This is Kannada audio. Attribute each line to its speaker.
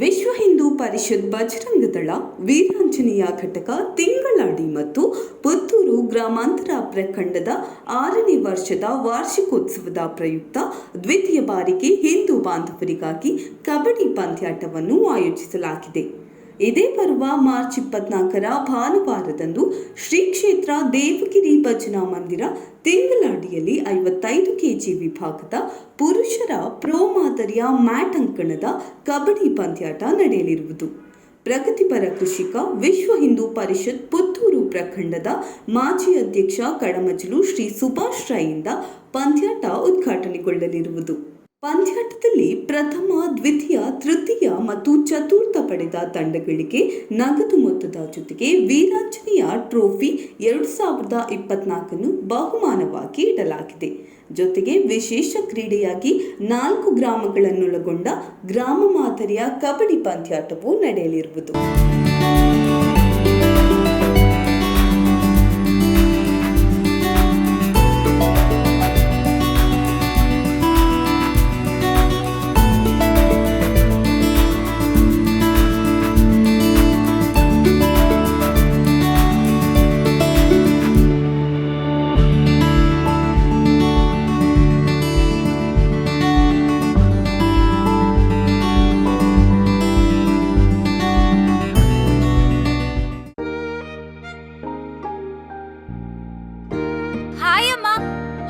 Speaker 1: ವಿಶ್ವ ಹಿಂದೂ ಪರಿಷತ್ ಬಜರಂಗದಳ ವೀರಾಂಜನೇಯ ಘಟಕ, ತಿಂಗಳಾಡಿ ಮತ್ತು ಪುತ್ತೂರು ಗ್ರಾಮಾಂತರ ಪ್ರಖಂಡದ ಆರನೇ ವರ್ಷದ ವಾರ್ಷಿಕೋತ್ಸವದ ಪ್ರಯುಕ್ತ ದ್ವಿತೀಯ ಬಾರಿಗೆ ಹಿಂದೂ ಬಾಂಧವರಿಗಾಗಿ ಕಬಡ್ಡಿ ಪಂದ್ಯಾಟವನ್ನು ಆಯೋಜಿಸಲಾಗಿದೆ. ಇದೇ ಬರುವ ಮಾರ್ಚ್ ಇಪ್ಪತ್ನಾಲ್ಕರ ಭಾನುವಾರದಂದು ಶ್ರೀ ಕ್ಷೇತ್ರ ದೇವಗಿರಿ ಭಜನಾ ಮಂದಿರ ತಿಂಗಳಾಡಿಯಲ್ಲಿ ಐವತ್ತೈದು ಕೆಜಿ ವಿಭಾಗದ ಪುರುಷರ ಪ್ರೋ ಮಾದರಿಯ ಮ್ಯಾಟ್ ಅಂಕಣದ ಕಬಡ್ಡಿ ಪಂದ್ಯಾಟ ನಡೆಯಲಿರುವುದು. ಪ್ರಗತಿಪರ ಕೃಷಿಕ, ವಿಶ್ವ ಹಿಂದೂ ಪರಿಷತ್ ಪುತ್ತೂರು ಪ್ರಖಂಡದ ಮಾಜಿ ಅಧ್ಯಕ್ಷ ಕಡಮಜಲು ಶ್ರೀ ಸುಭಾಷ್ ರೈಯಿಂದ ಪಂದ್ಯಾಟ ಉದ್ಘಾಟನೆಗೊಳ್ಳಲಿರುವುದು. ಪಂದ್ಯಾಟದಲ್ಲಿ ಪ್ರಥಮ, ದ್ವಿತೀಯ, ತೃತೀಯ ಮತ್ತು ಚತುರ್ಥ ಪಡೆದ ತಂಡಗಳಿಗೆ ನಗದು ಮೊತ್ತದ ಜೊತೆಗೆ ವೀರಾಂಜನೆಯ ಟ್ರೋಫಿ ಎರಡು ಸಾವಿರದ ಇಪ್ಪತ್ನಾಲ್ಕನ್ನು ಬಹುಮಾನವಾಗಿ ಇಡಲಾಗಿದೆ. ಜೊತೆಗೆ ವಿಶೇಷ ಕ್ರೀಡೆಯಾಗಿ ನಾಲ್ಕು ಗ್ರಾಮಗಳನ್ನೊಳಗೊಂಡ ಗ್ರಾಮ ಮಾದರಿಯ ಕಬಡ್ಡಿ ಪಂದ್ಯಾಟವು ನಡೆಯಲಿರುವುದು.